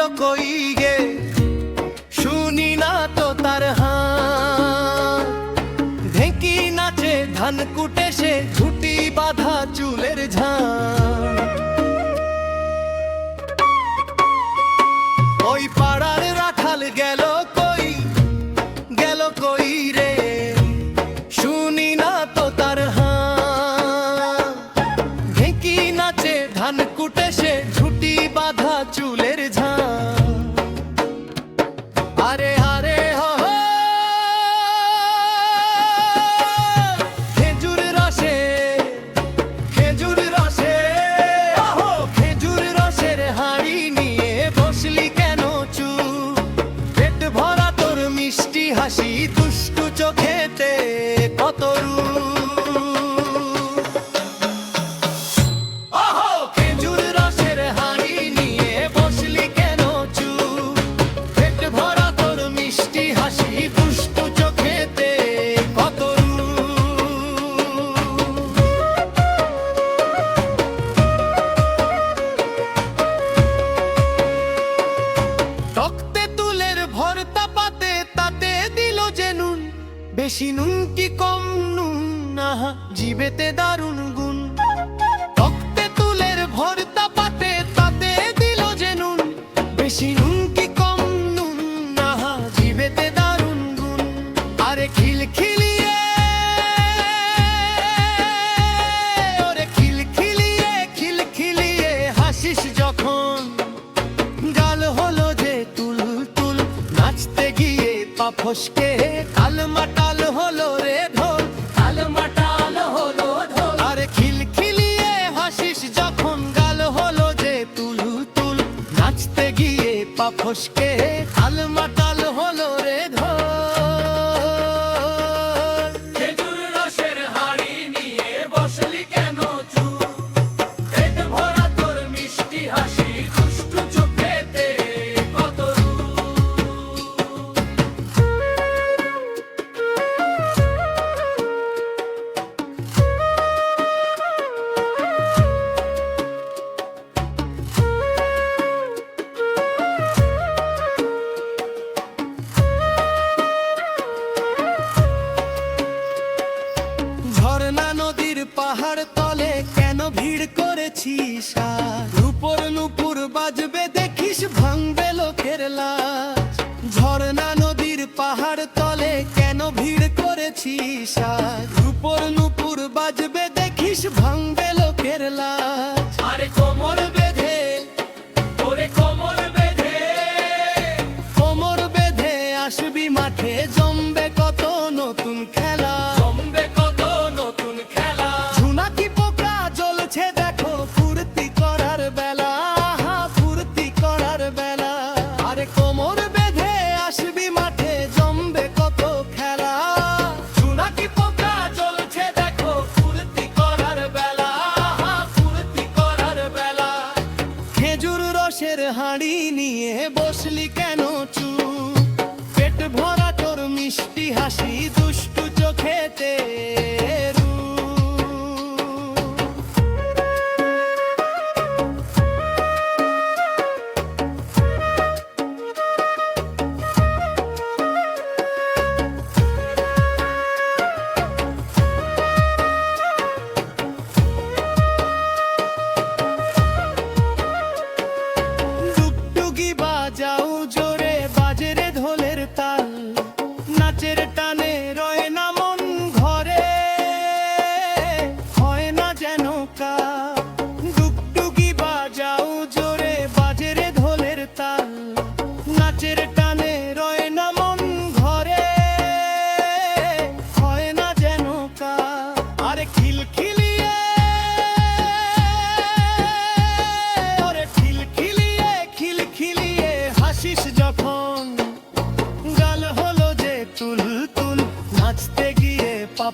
গেল কই গে? শুনি না তো তার হাঁ ঢেঁকি নাচে, ধান কুটে সে, ঝুটি বাঁধা চুলের ঝাঁ ওই পাড়ার রাখাল গেল কই? গেল কই রে? শুনি না তো তার হাঁ ঢেঁকি নাচে, ধান কুটে সে 내 줄을 বেশি নুন কি কম নুন? না জীবেতে দারুণ গুণ। তক্তে তুলের ভর্তা পাতে, তাতে দিল যে নুন। বেশি নুন কি কম নুন? না জিবেতে দারুণ গুণ। আরে খিলখিলিয়ে পা ফসকে কাল মাটাল হলো রে ঢোল। কাল মাটাল হলো ঢোল। আরে খিলখিলিয়ে হাসিস যখন গাল হলো যে তুলু তুল নাচতে গিয়ে পা ফসকে কাল মাটাল হলো করেছিস আজ? নুপুর নুপুর বাজবে দেখিস ভাঙবে você.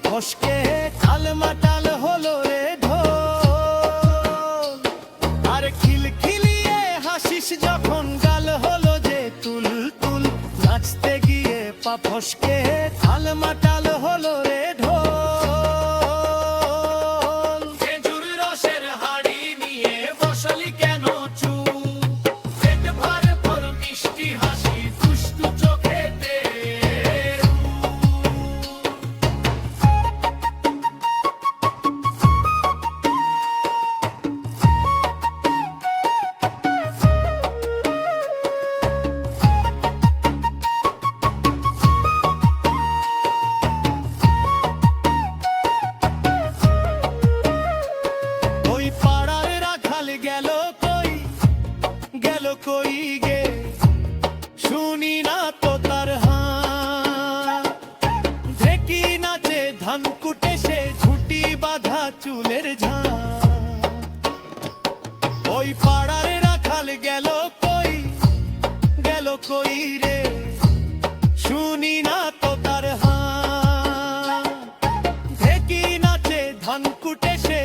ফসকে কাল মাটাল হলো রে ঢোল। খিল খিলখিলিয়ে হাসিস যখন গাল হলো যে তুল তুল নাচতে গিয়ে পা ফসকে কাল মাটাল হলো ধান কুটে সে